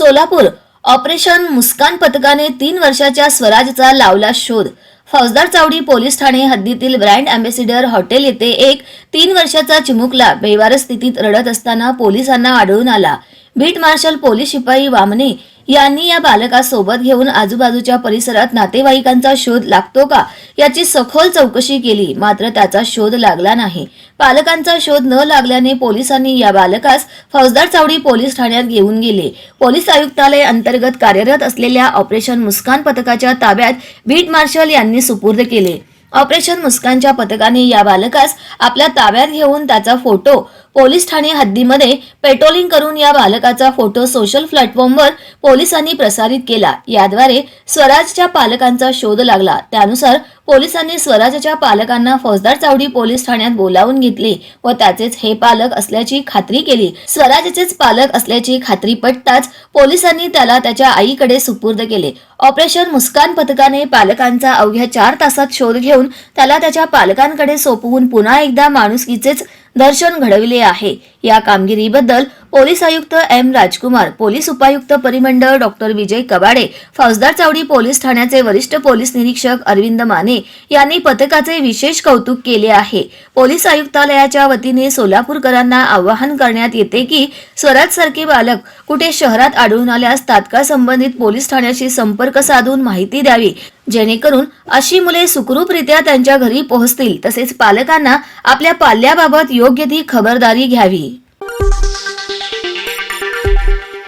Solapur. Operation मुस्कान पथकाने तीन वर्षाच्या स्वराजचा लावला शोध. फौजदार चावडी पोलीस ठाणे हद्दीतील ब्रँड अँबेसिडर हॉटेल येथे एक तीन वर्षाचा चिमुकला बेवार स्थितीत रडत असताना पोलिसांना आढळून आला. बीट मार्शल पोलीस शिपाई वामने यांनी या बालकास सोबत घेऊन आजूबाजूच्या परिसरात नातेवाईकांचा शोध लागतो का? याची सखोल चौकशी केली मात्र त्याचा शोध लागला नाही. पालकांचा शोध न लागल्याने पोलिसांनी या बालकास फौजदार चावडी पोलीस ठाण्यात घेऊन गेले. पोलीस आयुक्तालय अंतर्गत कार्यरत असलेल्या ऑपरेशन मुस्कान पथकाच्या ताब्यात बीट मार्शल यांनी सुपूर्द केले. ऑपरेशन मुस्कानच्या पथकाने या बालकास आपल्या ताब्यात घेऊन त्याचा फोटो पोलीस ठाणे हद्दीमध्ये पेट्रोलिंग करून या बालकाचा फोटो सोशल प्लॅटफॉर्मवर पोलिसांनी प्रसारित केला. याद्वारे स्वराजच्या पालकांचा शोध लागला. त्यानुसार पोलिसांनी स्वराजच्या पालकांना फौजदार चावडी पोलीस ठाण्यात बोलावून घेतले व त्याचेच हे पालक असल्याची खात्री केली. स्वराजचेच पालक असल्याची खात्री पटताच पोलिसांनी त्याला त्याच्या आईकडे सुपूर्द केले. ऑपरेशन मुस्कान पथकाने पालकांचा अवघ्या चार तासात शोध घेऊन त्याला त्याच्या पालकांकडे सोपवून पुन्हा एकदा माणुसकीचेच दर्शन घडविले आहे. या कामगिरीबद्दल पोलीस आयुक्त एम राजकुमार पोलीस उपायुक्त परिमंडळ डॉक्टर विजय कबाडे फौजदार चावडी पोलीस ठाण्याचे वरिष्ठ पोलीस निरीक्षक अरविंद माने यांनी पथकाचे विशेष कौतुक केले आहे. पोलीस आयुक्तालयाच्या वतीने सोलापूरकरांना आवाहन करण्यात येते की स्वराज सारखे बालक कुठे शहरात आढळून आल्यास तात्काळ संबंधित पोलीस ठाण्याशी संपर्क साधून माहिती द्यावी. जेणेकरून अशी मुले सुखरूपरित्या त्यांच्या घरी पोहोचतील तसेच पालकांना आपल्या पाल्याबाबत योग्य ती खबरदारी घ्यावी.